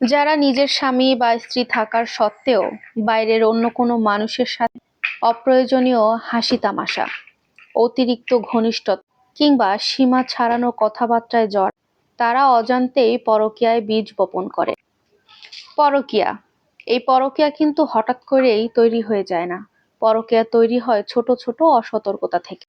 যারা নিজের স্বামী বা স্ত্রী থাকার সত্ত্বেও বাইরের অন্য কোনো মানুষের সাথে অপ্রয়োজনীয় হাসি তামাশা, অতিরিক্ত ঘনিষ্ঠতা কিংবা সীমা ছাড়ানো কথাবার্তায় জ্বর তারা অজান্তেই পরকীয়ায় বীজ বপন করে। পরকীয়া। এই পরকীয়া কিন্তু হঠাৎ করেই তৈরি হয়ে যায় না। পরকীয়া তৈরি হয় ছোট ছোট অসতর্কতা থেকে,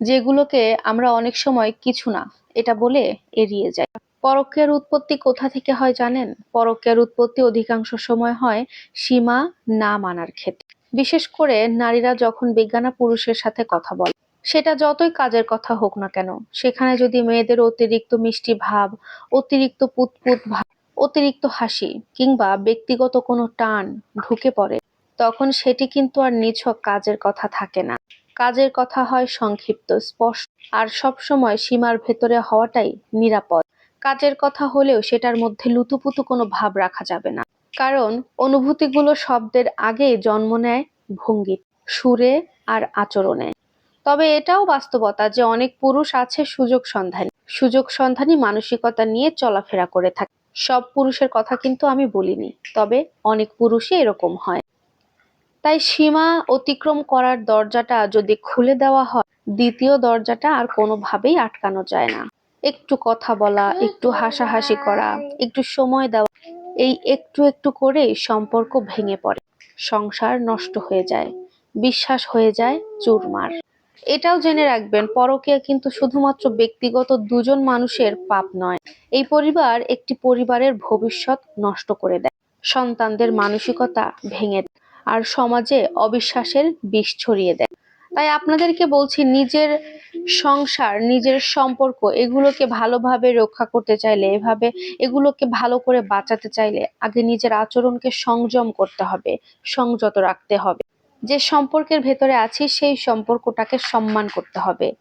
যেগুলোকে আমরা অনেক সময় কিছু না, এটা বলে এড়িয়ে যাই। পরকীয়ার উৎপত্তি কোথা থেকে হয় জানেন? পরকীয়ার উৎপত্তি অধিকাংশ সময় হয় সীমা না মানার ক্ষেত্রে। বিশেষ করে নারীরা যখন বিজ্ঞানা পুরুষের সাথে কথা বলে, সেটা যতই কাজের কথা হোক না কেন, সেখানে যদি মেয়েদের অতিরিক্ত মিষ্টি ভাব, অতিরিক্ত পুতপুত ভাব, অতিরিক্ত হাসি কিংবা ব্যক্তিগত কোনো টান ঢুকে পড়ে, তখন সেটি কিন্তু আর নিছক কাজের কথা থাকে না। কাজের কথা হয় সংক্ষিপ্ত, স্পষ্ট, আর সবসময় সীমার ভেতরে হওয়াটাই নিরাপদ। কাজের কথা হলেও সেটার মধ্যে লুতুপুতু কোনো ভাব রাখা যাবে না। কারণ অনুভূতিগুলো শব্দের আগে জন্ম নেয় ভঙ্গি সুরে আর আচরণে। তবে এটাও বাস্তবতা যে অনেক পুরুষ আছে সুযোগ সন্ধানী। সুযোগ সন্ধানী মানসিকতা নিয়ে চলাফেরা করে থাকে। সব পুরুষের কথা কিন্তু আমি বলিনি, তবে অনেক পুরুষই এরকম হয়। তাই সীমা অতিক্রম করার দরজাটা যদি খুলে দেওয়া হয়, দ্বিতীয় দরজাটা আর কোনোভাবেই আটকানো যায় না। একটু কথা বলা, একটু হাসাহাসি করা, একটু সময় দেওয়া, এই একটু একটু করেই সম্পর্ক ভেঙে পড়ে। সংসার নষ্ট হয়ে যায়, বিশ্বাস হয়ে যায়, চুরমার। এটাও জেনে রাখবেন পরকীয়া কিন্তু শুধুমাত্র ব্যক্তিগত দুজন মানুষের পাপ নয়, এই পরিবার একটি পরিবারের ভবিষ্যৎ নষ্ট করে দেয়। সন্তানদের মানসিকতা ভেঙে দেয়, আর সমাজে অবিশ্বাসের বিষ ছড়িয়ে দেয়। তাই আপনাদেরকে বলছি, নিজের সংসার, নিজের সম্পর্ক, এগুলোকে ভালোভাবে রক্ষা করতে চাইলে, এভাবে এগুলোকে ভালো করে বাঁচাতে চাইলে আগে নিজের আচরণকে সংযম করতে হবে, সংযত রাখতে হবে। যে সম্পর্কের ভেতরে আছি, সেই সম্পর্কটাকে সম্মান করতে হবে।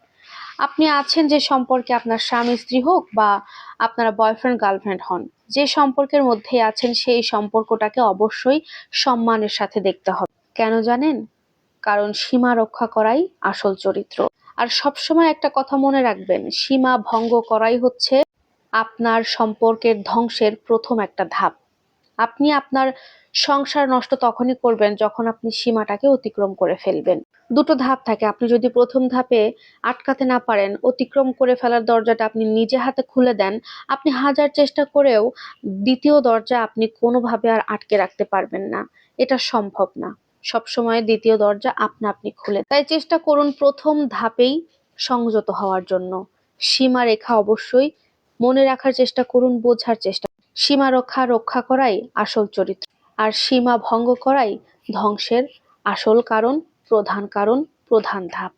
আপনি আছেন যে সম্পর্কে আপনার স্বামী, স্ত্রী হোক বা আপনারা বয়ফ্রেন্ড গার্লফ্রেন্ড হন, যে সম্পর্কের মধ্যে আছেন, সেই সম্পর্কটাকে অবশ্যই সম্মানের সাথে দেখতে হবে। কেন জানেন? কারণ সীমা রক্ষা করাই আসল চরিত্র। আর সবসময় একটা কথা মনে রাখবেন, সীমা ভঙ্গ করাই হচ্ছে আপনার সম্পর্কের ধ্বংসের প্রথম একটা ধাপ। আপনি আপনার সংসার নষ্ট তখনই করবেন যখন আপনি সীমাটাকে অতিক্রম করে ফেলবেন। দুটো ধাপ থাকে, আপনি যদি প্রথম ধাপে আটকাতে না পারেন, অতিক্রম করে ফেলার দরজাটা আপনি নিজে হাতে খুলে দেন, আপনি হাজার চেষ্টা করেও দ্বিতীয় দরজা আপনি কোনোভাবে আর আটকে রাখতে পারবেন না। এটা সম্ভব না। সবসময় দ্বিতীয় দরজা আপনা আপনি খুলে তাই চেষ্টা করুন প্রথম ধাপেই সংযত হওয়ার জন্য। সীমা রেখা অবশ্যই মনে রাখার চেষ্টা করুন, বোঝার চেষ্টা সীমা রক্ষা রক্ষা করাই আসল চরিত্র। আর সীমা ভঙ্গ করাই ধ্বংসের আসল কারণ, প্রধান কারণ, প্রধান ধাপ।